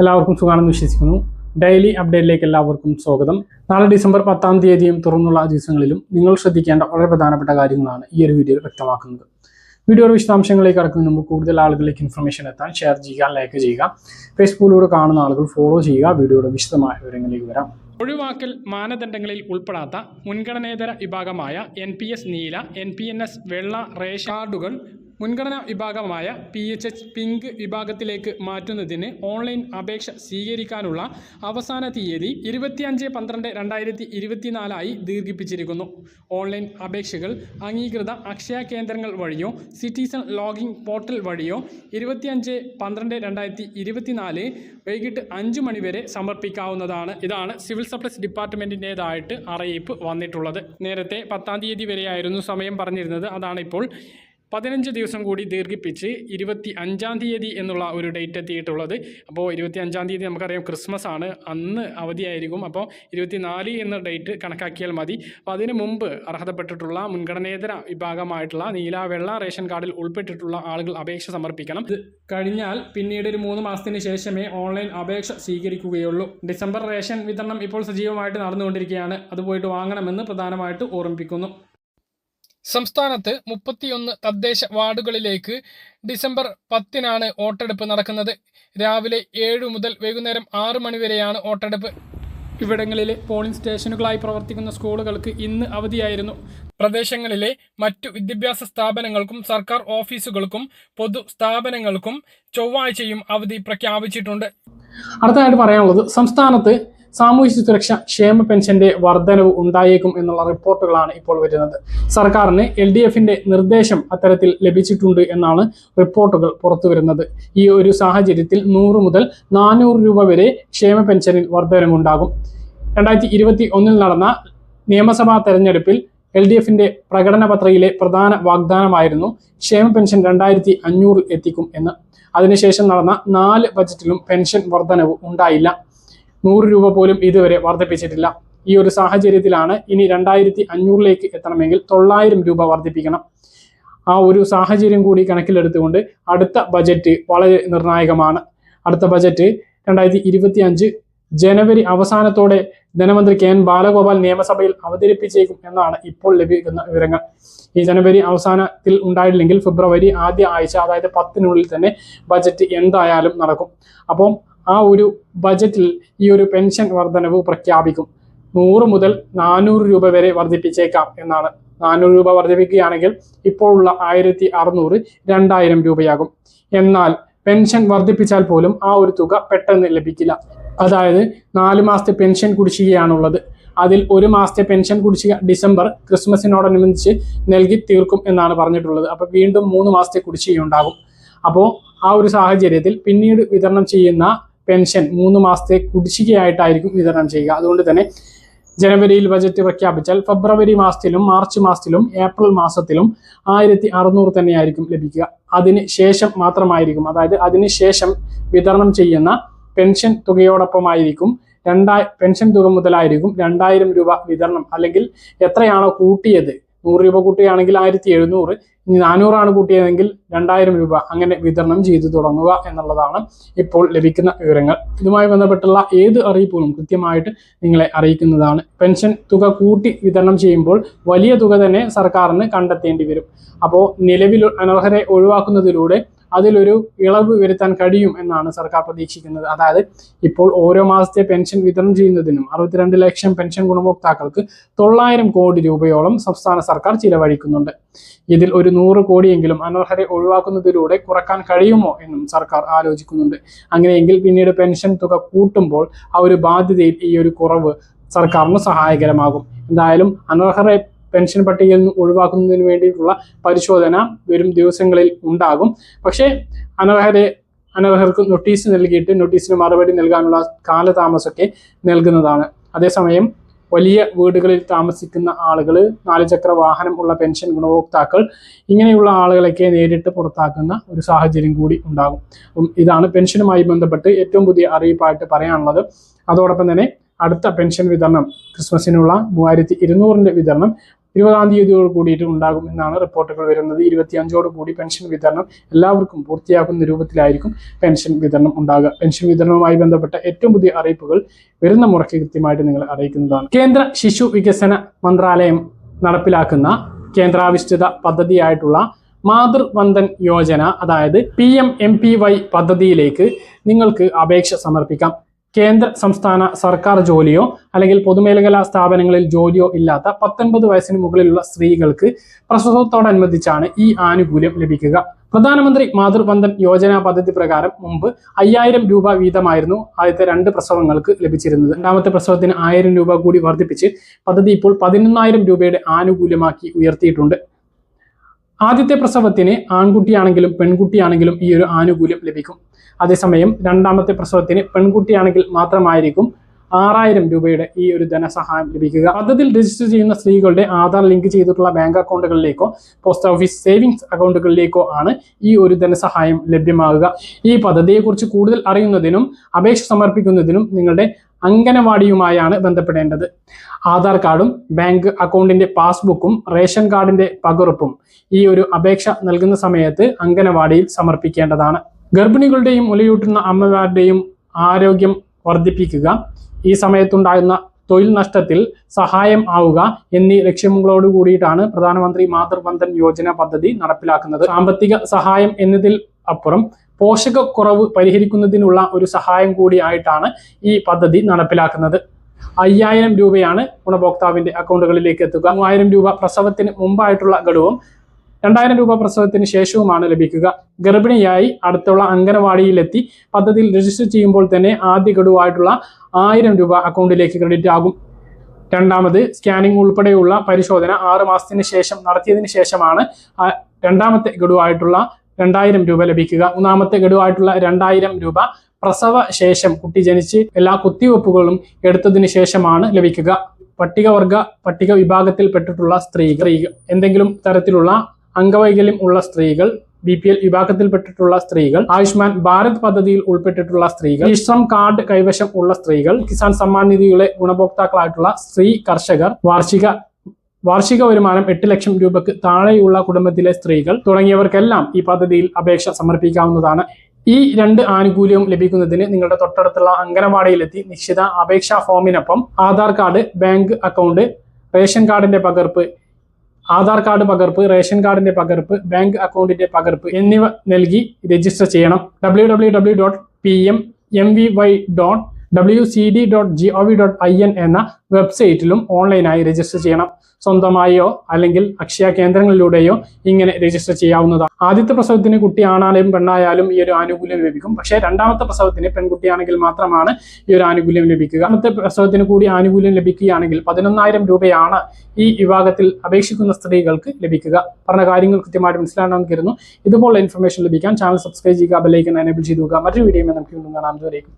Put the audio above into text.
എല്ലാവർക്കും സുഖമാണെന്ന് വിശ്വസിക്കുന്നു. ഡെയിലി അപ്ഡേറ്റിലേക്ക് എല്ലാവർക്കും സ്വാഗതം. നാളെ ഡിസംബർ പത്താം തീയതിയും തുറന്നുള്ള ദിവസങ്ങളിലും നിങ്ങൾ ശ്രദ്ധിക്കേണ്ട വളരെ പ്രധാനപ്പെട്ട കാര്യങ്ങളാണ് ഈ ഒരു വീഡിയോയിൽ വ്യക്തമാക്കുന്നത്. വീഡിയോയുടെ വിശദാംശങ്ങളിലേക്ക് കടക്കുന്നതിന് മുമ്പ് കൂടുതൽ ആളുകളിലേക്ക് ഇൻഫർമേഷൻ എത്താൻ ഷെയർ ചെയ്യുക ലൈക്ക് ചെയ്യുക. ഫേസ്ബുക്കിലൂടെ കാണുന്ന ആളുകൾ ഫോളോ ചെയ്യുക. വീഡിയോയുടെ വിശദമായ വിവരങ്ങളിലേക്ക് വരാം. ഒഴിവാക്കൽ മാനദണ്ഡങ്ങളിൽ ഉൾപ്പെടാത്ത മുൻഗണനേതര വിഭാഗമായ എൻ പി എസ് നീല എൻ പി എൻ എസ് വെള്ള റേഷൻ കാർഡുകൾ മുൻഗണനാ വിഭാഗമായ പി എച്ച് എച്ച് പിങ്ക് വിഭാഗത്തിലേക്ക് മാറ്റുന്നതിന് ഓൺലൈൻ അപേക്ഷ സ്വീകരിക്കാനുള്ള അവസാന തീയതി ഇരുപത്തിയഞ്ച് പന്ത്രണ്ട് രണ്ടായിരത്തി ഇരുപത്തിനാലായി ദീർഘിപ്പിച്ചിരിക്കുന്നു. ഓൺലൈൻ അപേക്ഷകൾ അംഗീകൃത അക്ഷയ കേന്ദ്രങ്ങൾ വഴിയോ സിറ്റിസൺ ലോഗിൻ പോർട്ടൽ വഴിയോ ഇരുപത്തിയഞ്ച് പന്ത്രണ്ട് രണ്ടായിരത്തി ഇരുപത്തിനാല് വൈകിട്ട് അഞ്ച് മണിവരെ സമർപ്പിക്കാവുന്നതാണ്. ഇതാണ് സിവിൽ സപ്ലൈസ് ഡിപ്പാർട്ട്മെന്റിന്റേതായിട്ട് അറിയിപ്പ് വന്നിട്ടുള്ളത്. നേരത്തെ പത്താം തീയതി വരെയായിരുന്നു സമയം പറഞ്ഞിരുന്നത്. അതാണ് ഇപ്പോൾ പതിനഞ്ച് ദിവസം കൂടി ദീർഘിപ്പിച്ച് ഇരുപത്തി അഞ്ചാം തീയതി എന്നുള്ള ഒരു ഡേറ്റ് എത്തിയിട്ടുള്ളത്. അപ്പോൾ ഇരുപത്തി അഞ്ചാം തീയതി നമുക്കറിയാം ക്രിസ്മസ് ആണ്. അന്ന് അവധിയായിരിക്കും. അപ്പോൾ ഇരുപത്തിനാല് എന്ന ഡേറ്റ് കണക്കാക്കിയാൽ മതി. അപ്പോൾ അതിന് മുമ്പ് അർഹതപ്പെട്ടിട്ടുള്ള മുൻഗണനേതര വിഭാഗമായിട്ടുള്ള നീല വെള്ള റേഷൻ കാർഡിൽ ഉൾപ്പെട്ടിട്ടുള്ള ആളുകൾ അപേക്ഷ സമർപ്പിക്കണം. ഇത് കഴിഞ്ഞാൽ പിന്നീട് ഒരു മൂന്ന് മാസത്തിന് ശേഷമേ ഓൺലൈൻ അപേക്ഷ സ്വീകരിക്കുകയുള്ളൂ. ഡിസംബർ റേഷൻ വിതരണം ഇപ്പോൾ സജീവമായിട്ട് നടന്നുകൊണ്ടിരിക്കുകയാണ്. അത് പോയിട്ട് വാങ്ങണമെന്ന് പ്രധാനമായിട്ട് ഓർമ്മിപ്പിക്കുന്നു. സംസ്ഥാനത്ത് മുപ്പത്തിയൊന്ന് തദ്ദേശ വാർഡുകളിലേക്ക് ഡിസംബർ പത്തിനാണ് വോട്ടെടുപ്പ് നടക്കുന്നത്. രാവിലെ ഏഴ് മുതൽ വൈകുന്നേരം ആറ് മണിവരെയാണ് വോട്ടെടുപ്പ്. ഇവിടങ്ങളിലെ പോളിംഗ് സ്റ്റേഷനുകളായി പ്രവർത്തിക്കുന്ന സ്കൂളുകൾക്ക് ഇന്ന് അവധിയായിരുന്നു. പ്രദേശങ്ങളിലെ മറ്റു വിദ്യാഭ്യാസ സ്ഥാപനങ്ങൾക്കും സർക്കാർ ഓഫീസുകൾക്കും പൊതു സ്ഥാപനങ്ങൾക്കും ചൊവ്വാഴ്ചയും അവധി പ്രഖ്യാപിച്ചിട്ടുണ്ട്. അടുത്തതായിട്ട് പറയാനുള്ളത് സംസ്ഥാനത്ത് സാമൂഹ്യ സുരക്ഷ ക്ഷേമ പെൻഷന്റെ വർധനവ് ഉണ്ടായേക്കും എന്നുള്ള റിപ്പോർട്ടുകളാണ് ഇപ്പോൾ വരുന്നത്. സർക്കാരിന് എൽ ഡി എഫിന്റെ നിർദ്ദേശം അത്തരത്തിൽ ലഭിച്ചിട്ടുണ്ട് എന്നാണ് റിപ്പോർട്ടുകൾ പുറത്തു വരുന്നത് ഈ ഒരു സാഹചര്യത്തിൽ നൂറ് മുതൽ നാനൂറ് രൂപ വരെ ക്ഷേമ പെൻഷനിൽ വർധനവുണ്ടാകും. രണ്ടായിരത്തി ഇരുപത്തി ഒന്നിൽ നടന്ന നിയമസഭാ തെരഞ്ഞെടുപ്പിൽ എൽ ഡി എഫിന്റെ പ്രകടന പത്രികയിലെ പ്രധാന വാഗ്ദാനമായിരുന്നു ക്ഷേമ പെൻഷൻ രണ്ടായിരത്തി അഞ്ഞൂറിൽ എത്തിക്കും എന്ന്. അതിനുശേഷം നടന്ന നാല് ബജറ്റിലും പെൻഷൻ വർധനവ് ഉണ്ടായില്ല. നൂറ് രൂപ പോലും ഇതുവരെ വർദ്ധിപ്പിച്ചിട്ടില്ല ഈ ഒരു സാഹചര്യത്തിലാണ് ഇനി രണ്ടായിരത്തി അഞ്ഞൂറിലേക്ക് എത്തണമെങ്കിൽ തൊള്ളായിരം രൂപ വർദ്ധിപ്പിക്കണം ആ ഒരു സാഹചര്യം കൂടി കണക്കിലെടുത്തുകൊണ്ട് അടുത്ത ബജറ്റ് വളരെ നിർണായകമാണ്. അടുത്ത ബജറ്റ് രണ്ടായിരത്തി ഇരുപത്തി അഞ്ച് ജനുവരി അവസാനത്തോടെ ധനമന്ത്രി കെ എൻ ബാലഗോപാൽ നിയമസഭയിൽ അവതരിപ്പിച്ചേക്കും എന്നാണ് ഇപ്പോൾ ലഭിക്കുന്ന വിവരങ്ങൾ. ഈ ജനുവരി അവസാനത്തിൽ ഉണ്ടായില്ലെങ്കിൽ ഫെബ്രുവരി ആദ്യ ആഴ്ച അതായത് പത്തിനുള്ളിൽ തന്നെ ബജറ്റ് എന്തായാലും നടക്കും. അപ്പം ആ ഒരു ബജറ്റിൽ ഈ ഒരു പെൻഷൻ വർധനവ് പ്രഖ്യാപിക്കും. നൂറ് മുതൽ നാനൂറ് രൂപ വരെ വർദ്ധിപ്പിച്ചേക്കാം എന്നാണ്. നാനൂറ് രൂപ വർദ്ധിപ്പിക്കുകയാണെങ്കിൽ ഇപ്പോഴുള്ള ആയിരത്തി അറുന്നൂറ് രണ്ടായിരം രൂപയാകും. എന്നാൽ പെൻഷൻ വർദ്ധിപ്പിച്ചാൽ പോലും ആ ഒരു തുക പെട്ടെന്ന് ലഭിക്കില്ല. അതായത് നാല് മാസത്തെ പെൻഷൻ കുടിശ്ശികയാണുള്ളത്. അതിൽ ഒരു മാസത്തെ പെൻഷൻ കുടിശ്ശിക ഡിസംബർ ക്രിസ്മസിനോടനുബന്ധിച്ച് നൽകി തീർക്കും എന്നാണ് പറഞ്ഞിട്ടുള്ളത്. അപ്പോൾ വീണ്ടും മൂന്ന് മാസത്തെ കുടിശ്ശിക ഉണ്ടാകും അപ്പോൾ ആ ഒരു സാഹചര്യത്തിൽ പിന്നീട് വിതരണം ചെയ്യുന്ന പെൻഷൻ മൂന്ന് മാസത്തെ കുടിശ്ശികയായിട്ടായിരിക്കും വിതരണം ചെയ്യുക. അതുകൊണ്ട് തന്നെ ജനുവരിയിൽ ബജറ്റ് പ്രഖ്യാപിച്ചാൽ ഫെബ്രുവരി മാസത്തിലും മാർച്ച് മാസത്തിലും ഏപ്രിൽ മാസത്തിലും ആയിരത്തി അറുന്നൂറ് തന്നെയായിരിക്കും ലഭിക്കുക. അതിന് ശേഷം മാത്രമായിരിക്കും. അതായത് അതിന് ശേഷം വിതരണം ചെയ്യുന്ന പെൻഷൻ തുകയോടൊപ്പമായിരിക്കും. രണ്ടായി പെൻഷൻ തുക മുതലായിരിക്കും രണ്ടായിരം രൂപ വിതരണം. അല്ലെങ്കിൽ എത്രയാണോ കൂട്ടിയത്? നൂറ് രൂപ കൂട്ടുകയാണെങ്കിൽ ആയിരത്തി എഴുന്നൂറ് ഇനി നാനൂറാണ് കൂട്ടിയതെങ്കിൽ രണ്ടായിരം രൂപ. അങ്ങനെ വിതരണം ചെയ്തു തുടങ്ങുക എന്നുള്ളതാണ് ഇപ്പോൾ ലഭിക്കുന്ന വിവരങ്ങൾ. ഇതുമായി ബന്ധപ്പെട്ടുള്ള ഏത് അറിയിപ്പുകളും കൃത്യമായിട്ട് നിങ്ങളെ അറിയിക്കുന്നതാണ്. പെൻഷൻ തുക കൂട്ടി വിതരണം ചെയ്യുമ്പോൾ വലിയ തുക തന്നെ സർക്കാരിന് കണ്ടെത്തേണ്ടി വരും. അപ്പോൾ നിലവിൽ അനർഹരെ ഒഴിവാക്കുന്നതിലൂടെ അതിലൊരു ഇളവ് വരുത്താൻ കഴിയും എന്നാണ് സർക്കാർ പ്രതീക്ഷിക്കുന്നത്. അതായത് ഇപ്പോൾ ഓരോ മാസത്തെ പെൻഷൻ വിതരണം ചെയ്യുന്നതിനും അറുപത്തിരണ്ട് ലക്ഷം പെൻഷൻ ഗുണഭോക്താക്കൾക്ക് തൊള്ളായിരം കോടി രൂപയോളം സംസ്ഥാന സർക്കാർ ചിലവഴിക്കുന്നുണ്ട്. ഇതിൽ ഒരു നൂറ് കോടിയെങ്കിലും അനർഹരെ ഒഴിവാക്കുന്നതിലൂടെ കുറയ്ക്കാൻ കഴിയുമോ എന്നും സർക്കാർ ആലോചിക്കുന്നുണ്ട്. അങ്ങനെയെങ്കിൽ പിന്നീട് പെൻഷൻ തുക കൂട്ടുമ്പോൾ ആ ഒരു ബാധ്യതയിൽ ഈ ഒരു കുറവ് സർക്കാരിന് സഹായകരമാകും. എന്തായാലും അനർഹരെ പെൻഷൻ പട്ടികയിൽ നിന്ന് ഒഴിവാക്കുന്നതിന് വേണ്ടിയിട്ടുള്ള പരിശോധന വരും ദിവസങ്ങളിൽ ഉണ്ടാകും. പക്ഷേ അനർഹരെ അനർഹർക്ക് നോട്ടീസ് നൽകിയിട്ട് നോട്ടീസിന് മറുപടി നൽകാനുള്ള കാലതാമസമൊക്കെ നൽകുന്നതാണ്. അതേസമയം വലിയ വീടുകളിൽ താമസിക്കുന്ന ആളുകൾ നാലുചക്ര വാഹനം ഉള്ള പെൻഷൻ ഗുണഭോക്താക്കൾ ഇങ്ങനെയുള്ള ആളുകളൊക്കെ നേരിട്ട് പുറത്താക്കുന്ന ഒരു സാഹചര്യം കൂടി ഉണ്ടാകും. അപ്പം ഇതാണ് പെൻഷനുമായി ബന്ധപ്പെട്ട് ഏറ്റവും പുതിയ അറിയിപ്പായിട്ട് പറയാനുള്ളത്. അതോടൊപ്പം തന്നെ അടുത്ത പെൻഷൻ വിതരണം ക്രിസ്മസിനുള്ള മൂവായിരത്തി ഇരുന്നൂറിന്റെ വിതരണം ഇരുപതാം തീയതിയോട് കൂടിയിട്ട് ഉണ്ടാകും എന്നാണ് റിപ്പോർട്ടുകൾ വരുന്നത്. ഇരുപത്തിയഞ്ചോട് കൂടി പെൻഷൻ വിതരണം എല്ലാവർക്കും പൂർത്തിയാക്കുന്ന രൂപത്തിലായിരിക്കും പെൻഷൻ വിതരണം ഉണ്ടാകുക. പെൻഷൻ വിതരണവുമായി ബന്ധപ്പെട്ട ഏറ്റവും പുതിയ അറിയിപ്പുകൾ വരുന്ന മുറയ്ക്ക് കൃത്യമായിട്ട് നിങ്ങൾ അറിയിക്കുന്നതാണ്. കേന്ദ്ര ശിശു വികസന മന്ത്രാലയം നടപ്പിലാക്കുന്ന കേന്ദ്രാവിഷ്ഠിത പദ്ധതിയായിട്ടുള്ള മാതൃവന്ദൻ യോജന അതായത് P M M P Y പദ്ധതിയിലേക്ക് നിങ്ങൾക്ക് അപേക്ഷ സമർപ്പിക്കാം. കേന്ദ്ര സംസ്ഥാന സർക്കാർ ജോലിയോ അല്ലെങ്കിൽ പൊതുമേഖലാ സ്ഥാപനങ്ങളിൽ ജോലിയോ ഇല്ലാത്ത പത്തൊൻപത് വയസ്സിന് മുകളിലുള്ള സ്ത്രീകൾക്ക് പ്രസവത്തോടനുബന്ധിച്ചാണ് ഈ ആനുകൂല്യം ലഭിക്കുക. പ്രധാനമന്ത്രി മാതൃബന്ധൻ യോജന പദ്ധതി പ്രകാരം മുമ്പ് അയ്യായിരം രൂപ വീതമായിരുന്നു ആദ്യത്തെ രണ്ട് പ്രസവങ്ങൾക്ക് ലഭിച്ചിരുന്നത്. രണ്ടാമത്തെ പ്രസവത്തിന് ആയിരം രൂപ കൂടി വർദ്ധിപ്പിച്ച് പദ്ധതി ഇപ്പോൾ പതിനൊന്നായിരം രൂപയുടെ ആനുകൂല്യമാക്കി ഉയർത്തിയിട്ടുണ്ട്. ആദ്യത്തെ പ്രസവത്തിന് ആൺകുട്ടിയാണെങ്കിലും പെൺകുട്ടിയാണെങ്കിലും ഈ ഒരു ആനുകൂല്യം ലഭിക്കും. അതേസമയം രണ്ടാമത്തെ പ്രസവത്തിന് പെൺകുട്ടിയാണെങ്കിൽ മാത്രമായിരിക്കും ആറായിരം രൂപയുടെ ഈ ഒരു ധനസഹായം ലഭിക്കുക. പദ്ധതിയിൽ രജിസ്റ്റർ ചെയ്യുന്ന സ്ത്രീകളുടെ ആധാർ ലിങ്ക് ചെയ്തിട്ടുള്ള ബാങ്ക് അക്കൗണ്ടുകളിലേക്കോ പോസ്റ്റ് ഓഫീസ് സേവിങ്സ് അക്കൗണ്ടുകളിലേക്കോ ആണ് ഈ ഒരു ധനസഹായം ലഭ്യമാകുക. ഈ പദ്ധതിയെക്കുറിച്ച് കൂടുതൽ അറിയുന്നതിനും അപേക്ഷ സമർപ്പിക്കുന്നതിനും നിങ്ങളുടെ അംഗനവാടിയുമായാണ് ബന്ധപ്പെടേണ്ടത്. ആധാർ കാർഡും ബാങ്ക് അക്കൗണ്ടിന്റെ പാസ്ബുക്കും റേഷൻ കാർഡിന്റെ പകർപ്പും ഈ ഒരു അപേക്ഷ നൽകുന്ന സമയത്ത് അംഗനവാടിയിൽ സമർപ്പിക്കേണ്ടതാണ്. ഗർഭിണികളുടെയും മുലയൂട്ടുന്ന അമ്മമാരുടെയും ആരോഗ്യം വർദ്ധിപ്പിക്കുക ഈ സമയത്തുണ്ടാകുന്ന തൊഴിൽ നഷ്ടത്തിൽ സഹായം ആവുക എന്നീ ലക്ഷ്യങ്ങളോട് കൂടിയിട്ടാണ് പ്രധാനമന്ത്രി മാതൃബന്ധൻ യോജന പദ്ധതി നടപ്പിലാക്കുന്നത്. സാമ്പത്തിക സഹായം എന്നതിൽ അപ്പുറം പോഷകക്കുറവ് പരിഹരിക്കുന്നതിനുള്ള ഒരു സഹായം കൂടിയായിട്ടാണ് ഈ പദ്ധതി നടപ്പിലാക്കുന്നത്. അയ്യായിരം രൂപയാണ് ഗുണഭോക്താവിന്റെ അക്കൗണ്ടുകളിലേക്ക് എത്തുക. മൂവായിരം രൂപ പ്രസവത്തിന് മുമ്പായിട്ടുള്ള ഗഡുവും രണ്ടായിരം രൂപ പ്രസവത്തിന് ശേഷവുമാണ് ലഭിക്കുക. ഗർഭിണിയായി അടുത്തുള്ള അംഗനവാടിയിലെത്തി പദ്ധതിയിൽ രജിസ്റ്റർ ചെയ്യുമ്പോൾ തന്നെ ആദ്യ ഗഡുവായിട്ടുള്ള ആയിരം രൂപ അക്കൗണ്ടിലേക്ക് ക്രെഡിറ്റ് ആകും. രണ്ടാമത് സ്കാനിംഗ് ഉൾപ്പെടെയുള്ള പരിശോധന ആറ് മാസത്തിന് ശേഷം നടത്തിയതിന് ശേഷമാണ് രണ്ടാമത്തെ ഗഡുവായിട്ടുള്ള രണ്ടായിരം രൂപ ലഭിക്കുക. മൂന്നാമത്തെ ഗഡുവായിട്ടുള്ള രണ്ടായിരം രൂപ പ്രസവ ശേഷം കുട്ടി ജനിച്ച് എല്ലാ കുത്തിവെപ്പുകളും എടുത്തതിന് ശേഷമാണ് ലഭിക്കുക. പട്ടികവർഗ പട്ടിക വിഭാഗത്തിൽപ്പെട്ടിട്ടുള്ള സ്ത്രീകൾ എന്തെങ്കിലും തരത്തിലുള്ള അംഗവൈകല്യം ഉള്ള സ്ത്രീകൾ ബി പി എൽ വിഭാഗത്തിൽപ്പെട്ടിട്ടുള്ള സ്ത്രീകൾ ആയുഷ്മാൻ ഭാരത് പദ്ധതിയിൽ ഉൾപ്പെട്ടിട്ടുള്ള സ്ത്രീകൾ ഇശ്രം കാർഡ് കൈവശം ഉള്ള സ്ത്രീകൾ കിസാൻ സമ്മാൻ നിധിയുടെ ഗുണഭോക്താക്കളായിട്ടുള്ള സ്ത്രീ കർഷകർ വാർഷിക വാർഷിക വരുമാനം എട്ട് ലക്ഷം രൂപക്ക് താഴെയുള്ള കുടുംബത്തിലെ സ്ത്രീകൾ തുടങ്ങിയവർക്കെല്ലാം ഈ പദ്ധതിയിൽ അപേക്ഷ സമർപ്പിക്കാവുന്നതാണ്. ഈ രണ്ട് ആനുകൂല്യവും ലഭിക്കുന്നതിന് നിങ്ങളുടെ തൊട്ടടുത്തുള്ള അംഗനവാടിയിലെത്തി നിശ്ചിത അപേക്ഷാ ഫോമിനൊപ്പം Aadhaar card bank account ration കാർഡിന്റെ പകർപ്പ് ആധാർ കാർഡ് പകർപ്പ് റേഷൻ കാർഡിന്റെ പകർപ്പ് ബാങ്ക് അക്കൗണ്ടിന്റെ പകർപ്പ് എന്നിവ നൽകി രജിസ്റ്റർ ചെയ്യണം. W W W dot P M M V Y dot W C D dot G O V dot I N എന്ന വെബ്സൈറ്റിലും ഓൺലൈനായി രജിസ്റ്റർ ചെയ്യണം. സ്വന്തമായോ അല്ലെങ്കിൽ അക്ഷയ കേന്ദ്രങ്ങളിലൂടെയോ ഇങ്ങനെ രജിസ്റ്റർ ചെയ്യാവുന്നതാണ്. ആദ്യത്തെ പ്രസവത്തിന് കുട്ടിയാണാലും പെണ്ണായാലും ഈ ഒരു ആനുകൂല്യം ലഭിക്കും. പക്ഷേ രണ്ടാമത്തെ പ്രസവത്തിന് പെൺകുട്ടിയാണെങ്കിൽ മാത്രമാണ് ഈ ഒരു ആനുകൂല്യം ലഭിക്കുക. അന്നത്തെ പ്രസവത്തിന് കൂടി ആനുകൂല്യം ലഭിക്കുകയാണെങ്കിൽ പതിനൊന്നായിരം രൂപയാണ് ഈ വിഭാഗത്തിൽ അപേക്ഷിക്കുന്ന സ്ത്രീകൾക്ക് ലഭിക്കുക. പറഞ്ഞ കാര്യങ്ങൾ കൃത്യമായിട്ട് മനസ്സിലാണെന്ന് കരുതുന്നു. ഇതുപോലുള്ള ഇൻഫർമേഷൻ ലഭിക്കാൻ ചാനൽ സബ്സ്ക്രൈബ് ചെയ്യുക ബെല്ലൈക്കൻ എനേബിൾ ചെയ്തു മറ്റൊരു വീഡിയോ നമുക്ക് വീണ്ടും കാണാം. ഇതുവരേക്കും